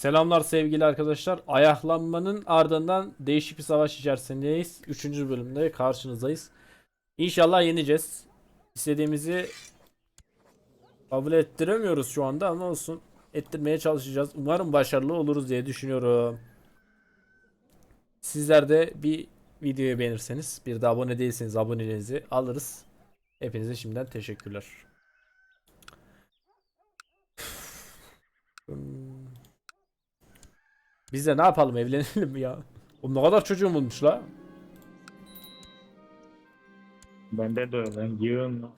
Selamlar sevgili arkadaşlar. Ayaklanmanın ardından değişik bir savaş içerisindeyiz. Üçüncü bölümde karşınızdayız. İnşallah yeneceğiz. İstediğimizi kabul ettiremiyoruz şu anda ama olsun. Ettirmeye çalışacağız. Umarım başarılı oluruz diye düşünüyorum. Sizler de bir videoyu beğenirseniz, bir de abone değilseniz aboneliğinizi alırız. Hepinize şimdiden teşekkürler. Biz de ne yapalım evlenelim ya. Oğlum ne kadar çocuğum olmuş la. Bende de öyle. Yığın.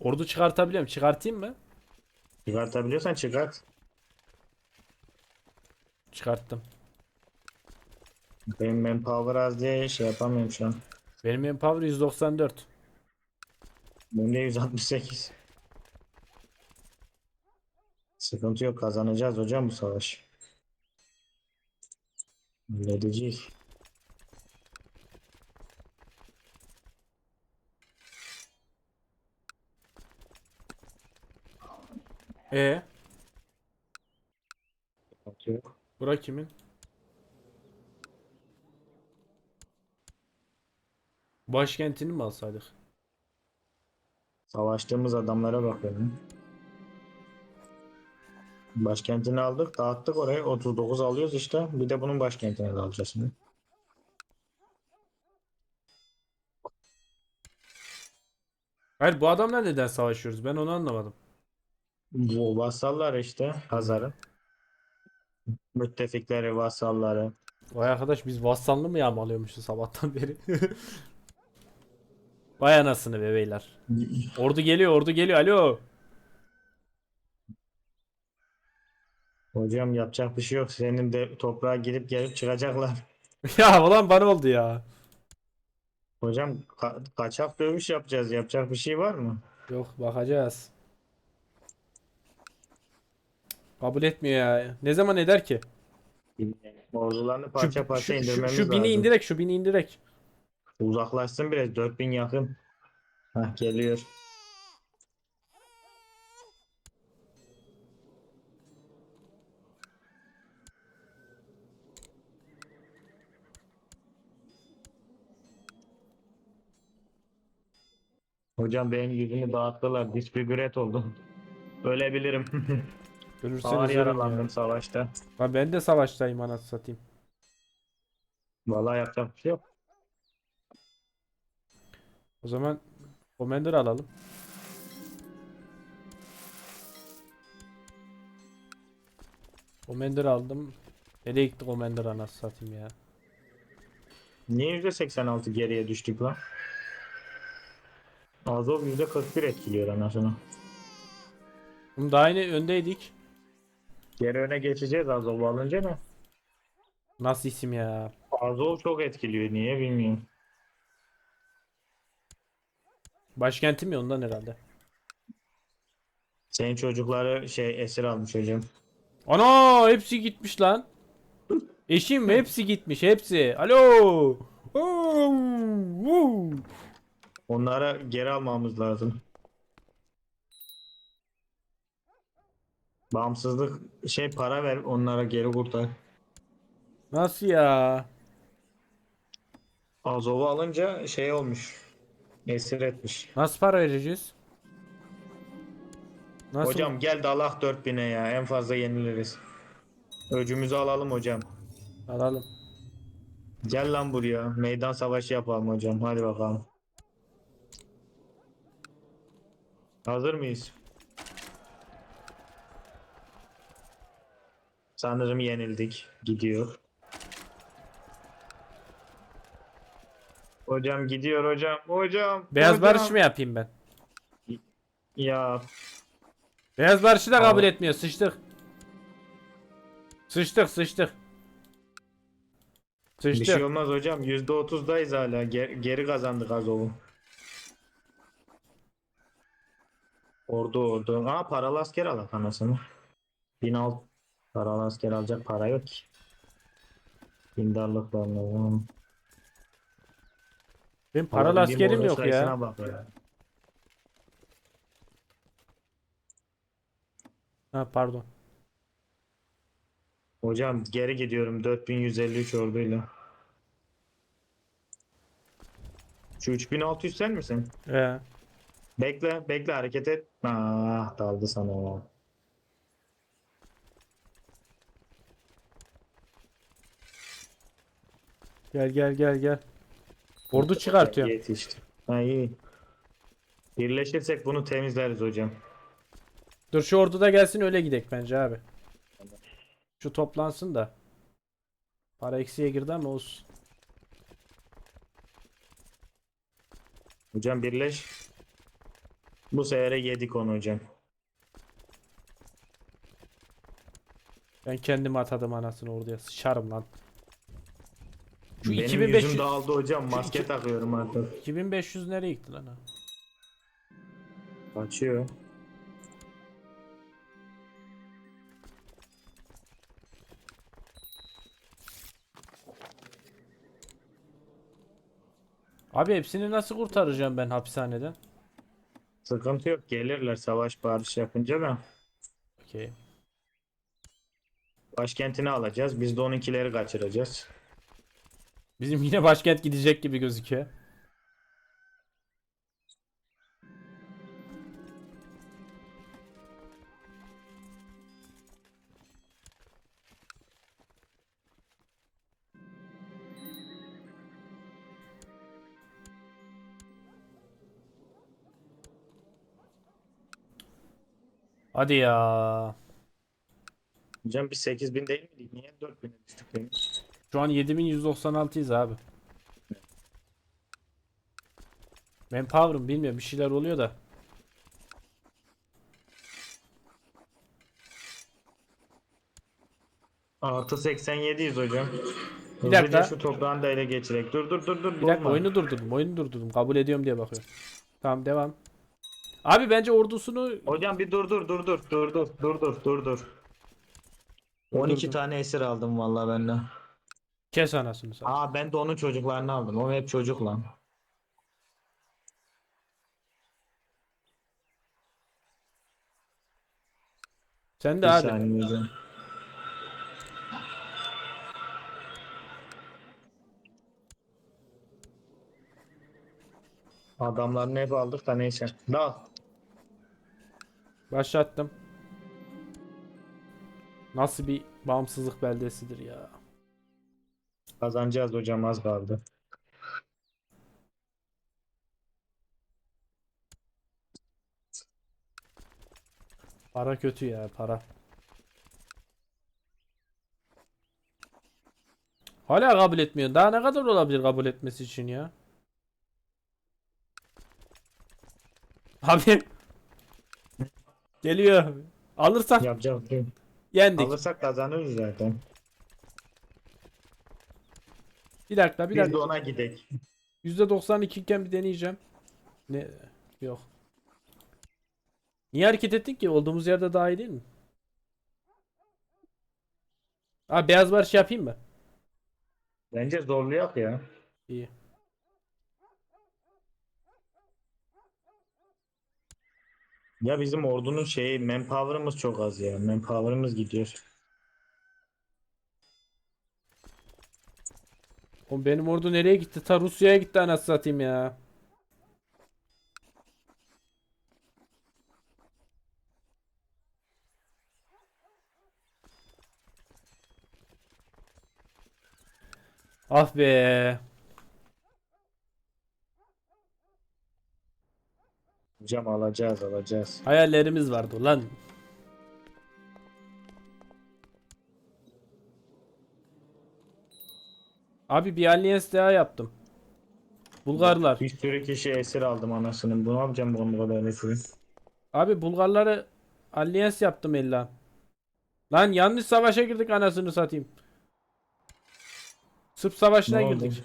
Ordu çıkartabiliyorum. Çıkartayım mı? Çıkartabiliyorsan çıkart. Çıkarttım. Benim manpower az diye şey yapamıyorum şu an. Benim manpower 194. Benim de 168. Sıkıntı yok kazanacağız hocam bu savaş. Halledeceğiz. E Sıkıntı yok. bura kimin? Başkentini mi alsaydık? Savaştığımız adamlara bakıyorum. Başkentini aldık, dağıttık orayı. 39 alıyoruz işte. Bir de bunun başkentini de alacağız şimdi. Hayır bu adamla neden savaşıyoruz? Ben onu anlamadım. Bu vasallar işte Hazar'ın. Müttefikleri, vasalları. Vay arkadaş biz vassallı mı yağmalıyormuşuz sabahtan beri? Vay anasını be beyler. Ordu geliyor ordu geliyor alo. Hocam yapacak bir şey yok. Senin de toprağa girip gelip çıkacaklar. ya ulan bana oldu ya. Hocam ka- kaçak dövüş yapacağız. Yapacak bir şey var mı? Yok bakacağız. Kabul etmiyor ya. Ne zaman eder ki? Ordularını Şu, parça parça şu, şu, indirmemiz şu bini lazım. indirek şu bini indirek. Uzaklaşsın biraz. 4000 yakın. Hah geliyor. Hocam benim yüzümü dağıttılar. Disfigüret oldum. Ölebilirim. Ağır ölün ya. yaralandım savaşta. Ha, ben de savaştayım anasını satayım. Vallahi yapacak bir şey yok. O zaman Commander alalım. Commander aldım. Nereye gitti Commander anasını satayım ya. Niye %86 geriye düştük lan? Azov %41 etkiliyor anasını. Oğlum daha yine öndeydik. Geri öne geçeceğiz Azov alınca mı? Nasıl isim ya? Azov çok etkiliyor niye bilmiyorum. Başkentim ya ondan herhalde. Senin çocukları şey esir almış hocam. Ana hepsi gitmiş lan. Eşim? Hepsi gitmiş hepsi. Alo. Oo. Onlara geri almamız lazım. Bağımsızlık şey para ver onlara geri kurtar. Nasıl ya? Azov'u alınca şey olmuş. Esir etmiş. Nasıl para vereceğiz? Nasıl? Hocam gel dalak 4000'e ya en fazla yeniliriz. Öcümüzü alalım hocam. Alalım. Gel lan buraya. Meydan savaşı yapalım hocam. Hadi bakalım. Hazır mıyız? Sanırım yenildik. Gidiyor. Hocam gidiyor hocam. Hocam. Beyaz hocam. barış mı yapayım ben? Ya Beyaz barışı da kabul etmiyor. Sıçtık. Sıçtık sıçtık. bir Sıçtık. şey olmaz hocam. %30'dayız hala. Ger- geri kazandık Azov'u. Ordu ordu. Aa paralı asker alak anasını. 1006 paralı asker alacak para yok ki. Dindarlık var. Benim paralı askerim yok ya. bak ya. Ha pardon. Hocam geri gidiyorum 4153 orduyla. Şu 3600 sen misin? Ee, Bekle, bekle hareket et. Ah daldı sana gel gel gel gel. Ordu çıkartıyorum. Yetişti. Ha iyi. Birleşirsek bunu temizleriz hocam. Dur şu ordu da gelsin öyle gidek bence abi. Şu toplansın da. Para eksiye girdi ama olsun. Hocam birleş. Bu sefere yedik onu hocam. Ben kendimi atadım anasını orduya. Sıçarım lan. Şu Benim 2500 yüzüm dağıldı hocam. Maske takıyorum artık. 2500 nereye gitti lan? ha? Açıyor. Abi hepsini nasıl kurtaracağım ben hapishaneden? Sıkıntı yok. Gelirler savaş barış yapınca da. Okey. Başkentini alacağız. Biz de onunkileri kaçıracağız. Bizim yine başkent gidecek gibi gözüküyor. Hadi ya. Hocam biz 8000 değil miydik? Niye 4000'e düştük benim? Şu an 7196'yız abi. Ben power'ım bilmiyorum bir şeyler oluyor da. Artı 87'yiz hocam. Bir Hızlıca dakika. şu toprağını da ele geçirek. Dur dur dur dur. Bir dakika oyunu durdurdum oyunu durdurdum kabul ediyorum diye bakıyorum. Tamam devam. Abi bence ordusunu Hocam bir dur dur dur dur dur dur dur dur dur dur. 12 dur. tane esir aldım vallahi benden. Kes anasını sen. Aa ben de onun çocuklarını aldım. O hep çocuk lan. Sen de Bir hadi. saniye. Adamlarını hep aldık da neyse. Dal. Başlattım. Nasıl bir bağımsızlık beldesidir ya. Kazanacağız hocam az kaldı. Para kötü ya para. Hala kabul etmiyor. Daha ne kadar olabilir kabul etmesi için ya? Abi. Geliyor. Alırsak Yapacak bir şey yendik. Alırsak kazanırız zaten. Bir dakika bir Biz de dakika. ona gidek. %92 iken bir deneyeceğim. Ne? Yok. Niye hareket ettik ki? Olduğumuz yerde daha iyi değil mi? Abi beyaz barış yapayım mı? Bence zorlayak ya. İyi. Ya bizim ordunun şeyi manpower'ımız çok az ya. Manpower'ımız gidiyor. Oğlum benim ordu nereye gitti? Ta Rusya'ya gitti anasını satayım ya. Ah be. Hocam alacağız alacağız. Hayallerimiz vardı lan. Abi bir alliance daha yaptım. Bulgarlar. Bir sürü kişi esir aldım anasının. Bu ne yapacağım bu kadar esiri? Abi Bulgarları alliance yaptım illa. Lan yanlış savaşa girdik anasını satayım. Sırp savaşına Ne oldu? girdik.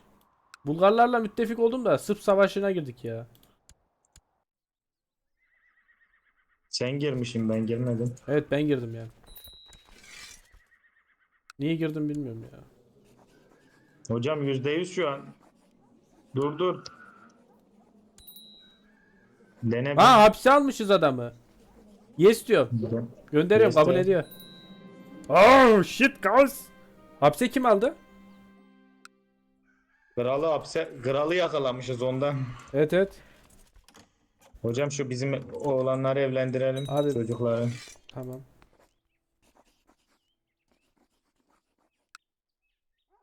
Bulgarlarla müttefik oldum da Sırp savaşına girdik ya. Sen girmişsin ben girmedim. Evet ben girdim yani. Niye girdim bilmiyorum ya. Hocam %100 şu an. Dur dur. Dene bir. Ha hapse almışız adamı. Yes diyor. Gönderiyorum Yes kabul diyor. ediyor. Oh shit guys. Hapse kim aldı? Kralı hapse, kralı yakalamışız ondan. Evet evet. Hocam şu bizim oğlanları evlendirelim. Abi- Çocukları. Tamam.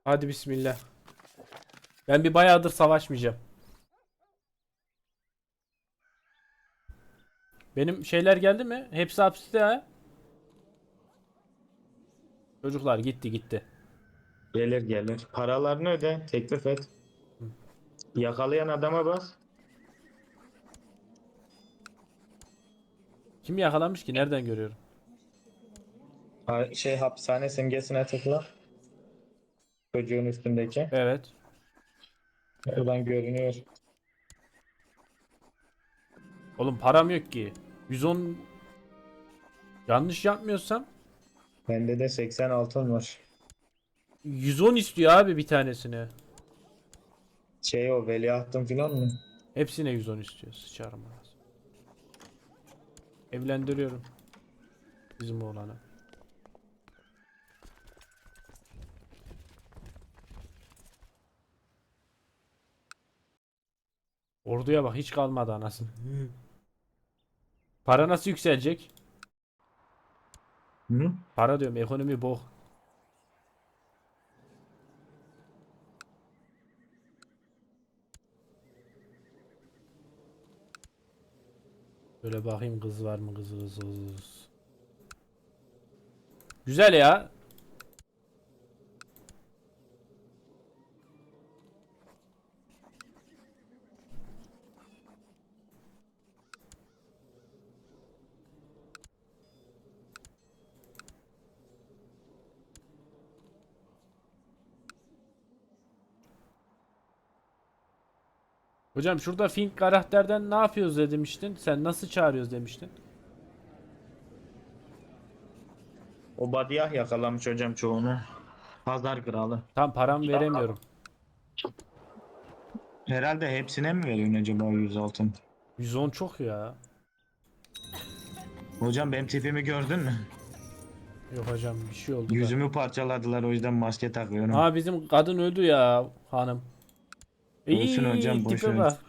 Hadi bismillah. Ben bir bayağıdır savaşmayacağım. Benim şeyler geldi mi? Hepsi hapiste ha. Çocuklar gitti gitti. Gelir gelir. Paralarını öde. Teklif et. Yakalayan adama bas. Kim yakalanmış ki? Nereden görüyorum? Ha, Şey hapishane simgesine tıkla. Çocuğun üstündeki. Evet. Oradan görünüyor. Oğlum param yok ki. 110 Yanlış yapmıyorsam Bende de 80 altın var. 110 istiyor abi bir tanesine. Şey o veliahtın filan mı? Hepsine 110 istiyor. Sıçarım ağzına. Evlendiriyorum. Bizim oğlanı. Orduya bak hiç kalmadı anasını. Para nasıl yükselecek? Hı? Para diyorum ekonomi bok. Böyle bakayım kız var mı kız kız kız. Güzel ya. Hocam şurada Fink karakterden ne yapıyoruz de demiştin. Sen nasıl çağırıyoruz demiştin. O badiyah yakalamış hocam çoğunu. Pazar kralı. Tam param veremiyorum. Herhalde hepsine mi veriyorsun acaba 100 altın? 110 çok ya. Hocam benim tipimi gördün mü? Yok hocam bir şey oldu. da. Yüzümü parçaladılar o yüzden maske takıyorum. Ha bizim kadın öldü ya hanım. Olsun hocam, bak.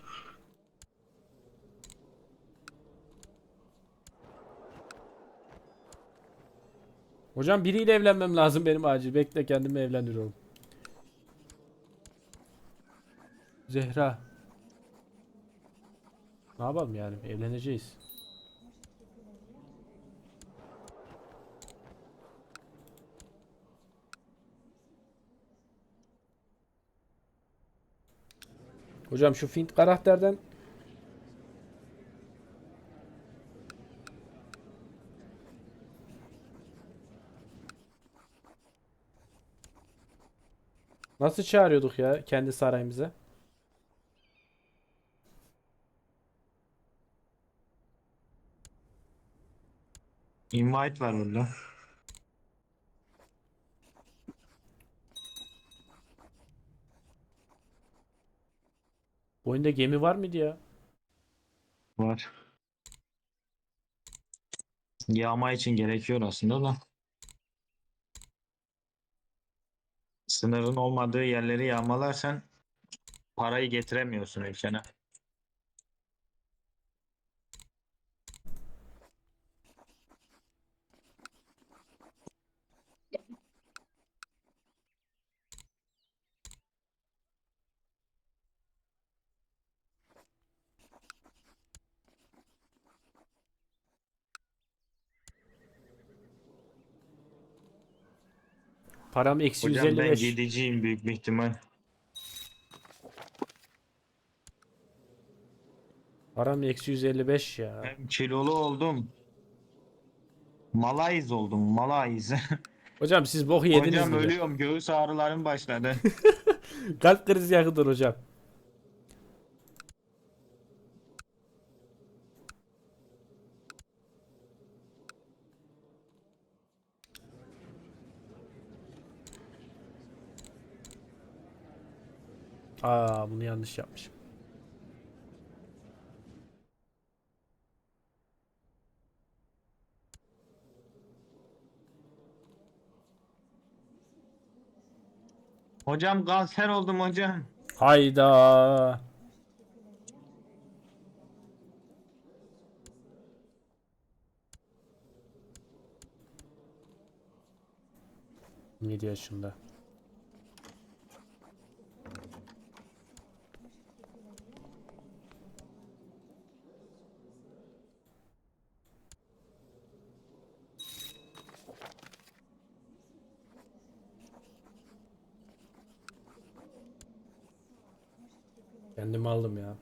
Hocam biriyle evlenmem lazım benim acil. Bekle kendimi evlendiriyorum. Zehra. Ne yapalım yani? Evleneceğiz. Hocam şu Fint karakterden Nasıl çağırıyorduk ya kendi sarayımıza? Invite var burada. Bu oyunda gemi var mıydı ya? Var. Yağma için gerekiyor aslında da. Sınırın olmadığı yerleri yağmalarsan parayı getiremiyorsun ülkene. Param eksi Hocam ben 155. gideceğim büyük bir ihtimal. Param eksi 155 ya. Ben kilolu oldum. Malayiz oldum. Malayiz. Hocam siz boku yediniz Hocam mi? ölüyorum. Göğüs ağrılarım başladı. Kalp krizi yakıdır hocam. Aa bunu yanlış yapmışım. Hocam kanser oldum hocam. Hayda. Yedi yaşında. Kendimi aldım ya.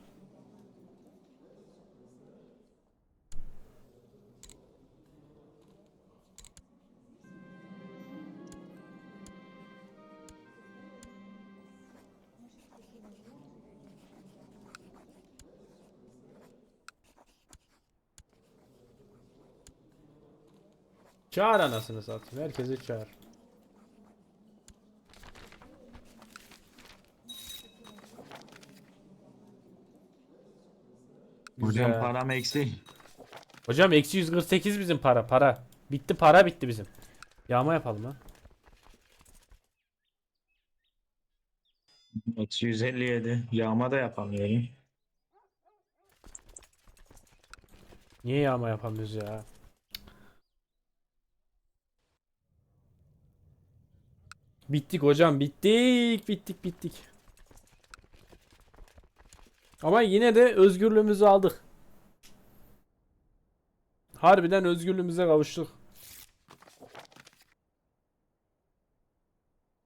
Çağır anasını satayım. Herkesi çağır. Hocam Güzel. param eksi. Hocam eksi 148 bizim para para. Bitti para bitti bizim. Yağma yapalım ha. Eksi 157. Yağma da yapamıyorum. Niye yağma yapamıyoruz ya? Bittik hocam bittik bittik bittik. Ama yine de özgürlüğümüzü aldık. Harbiden özgürlüğümüze kavuştuk.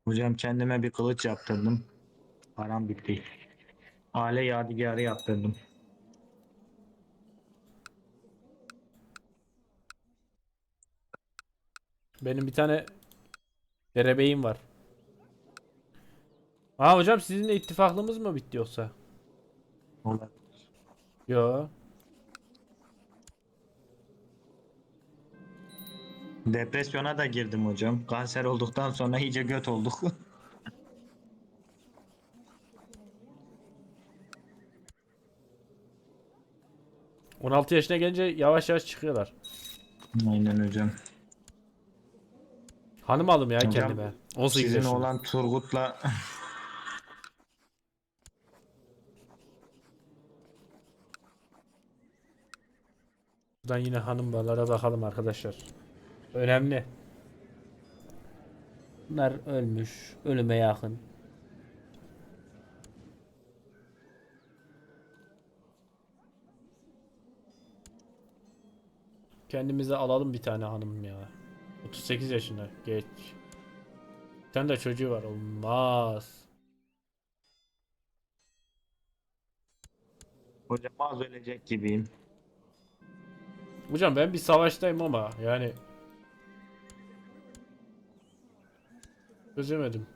Hocam kendime bir kılıç yaptırdım. Param bitti. Aile yadigarı yaptırdım. Benim bir tane derebeyim var. Aa hocam sizinle ittifaklığımız mı bitti yoksa? Olabilir. Yo. Depresyona da girdim hocam. Kanser olduktan sonra iyice göt olduk. 16 yaşına gelince yavaş yavaş çıkıyorlar. Aynen hocam. Hanım aldım ya Hocam, kendime. 18 Sizin yaşında. olan Turgut'la Buradan yine hanımlara bakalım arkadaşlar. Önemli. Bunlar ölmüş. Ölüme yakın. Kendimize alalım bir tane hanım ya. 38 yaşında. Geç. Bir tane de çocuğu var. Olmaz. hocam az ölecek gibiyim. Hocam ben bir savaştayım ama yani çözemedim.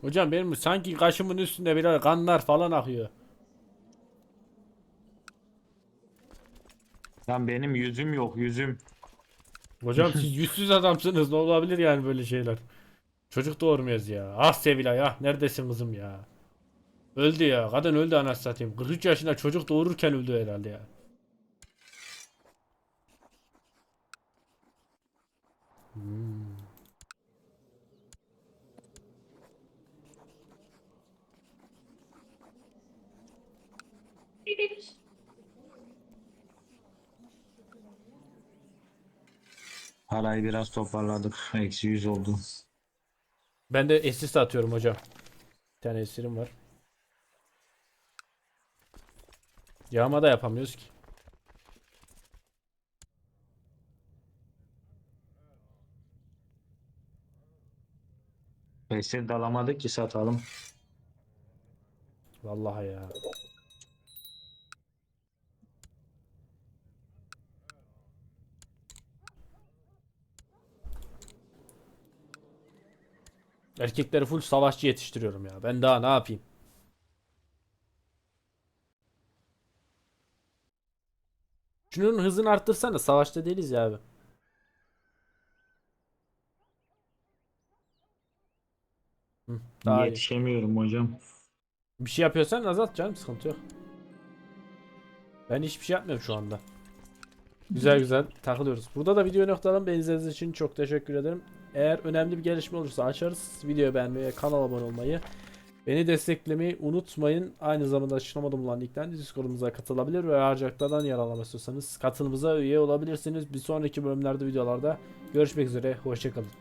Hocam benim sanki kaşımın üstünde biraz kanlar falan akıyor. Lan benim yüzüm yok yüzüm. Hocam siz yüzsüz adamsınız. Ne olabilir yani böyle şeyler? Çocuk doğurmuyoruz ya. Ah Sevilay ah neredesin kızım ya? Öldü ya. Kadın öldü anasını satayım. 43 yaşında çocuk doğururken öldü herhalde ya. Hmm. Parayı biraz toparladık. Eksi 100 oldu. Ben de assist atıyorum hocam. Bir tane esirim var. Yağma da yapamıyoruz ki. Esir dalamadık ki satalım. Vallahi ya. Erkekleri full savaşçı yetiştiriyorum ya. Ben daha ne yapayım? Şunun hızını arttırsana. Savaşta değiliz ya abi. Hı, daha iyi. Yetişemiyorum hocam. Bir şey yapıyorsan azalt canım sıkıntı yok. Ben hiçbir şey yapmıyorum şu anda. Güzel güzel takılıyoruz. Burada da video noktadan beni izlediğiniz için çok teşekkür ederim. Eğer önemli bir gelişme olursa açarız. Videoyu beğenmeyi, kanala abone olmayı, beni desteklemeyi unutmayın. Aynı zamanda açıklamada bulunan linkten Discord'umuza katılabilir ve harcaklardan yararlanmak istiyorsanız katılımıza üye olabilirsiniz. Bir sonraki bölümlerde videolarda görüşmek üzere. Hoşçakalın.